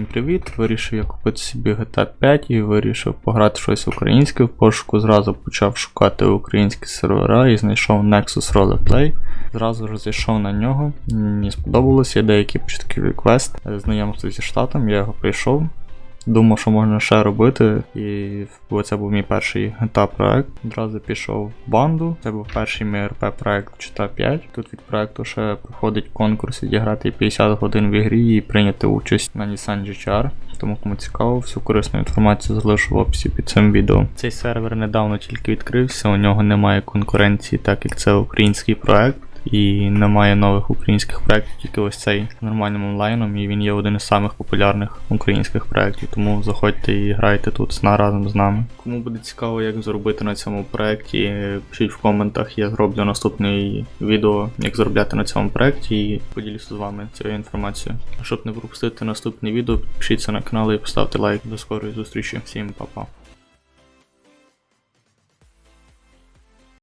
Всім привіт! Вирішив я купити собі GTA 5 і вирішив пограти щось українське. В пошуку зразу почав шукати українські сервера і знайшов Nexus Roleplay. Зразу ж зайшов на нього. Мені сподобалось, є деякі початкові квест, Знайомство зі штатом, я його прийшов. Думав, що можна ще робити, і це був мій перший GTA проект. Одразу пішов в банду. Це був перший мій РП проект GTA 5. Тут від проекту ще проходить конкурс відіграти 50 годин в ігрі і прийняти участь на Nissan GTR. Тому кому цікаво, всю корисну інформацію залишу в описі під цим відео. Цей сервер недавно тільки відкрився, у нього немає конкуренції, так як це український проект. І немає нових українських проєктів, тільки ось цей нормальним онлайном, і він є один із самих популярних українських проєктів. Тому заходьте і грайте тут сна разом з нами. Кому буде цікаво, як заробити на цьому проєкті, пишіть в коментах, я зроблю наступне відео, як заробляти на цьому проєкті, і поділюся з вами цією інформацією. Щоб не пропустити наступне відео, підпишіться на канал і поставте лайк. До скорої зустрічі. Всім па-па.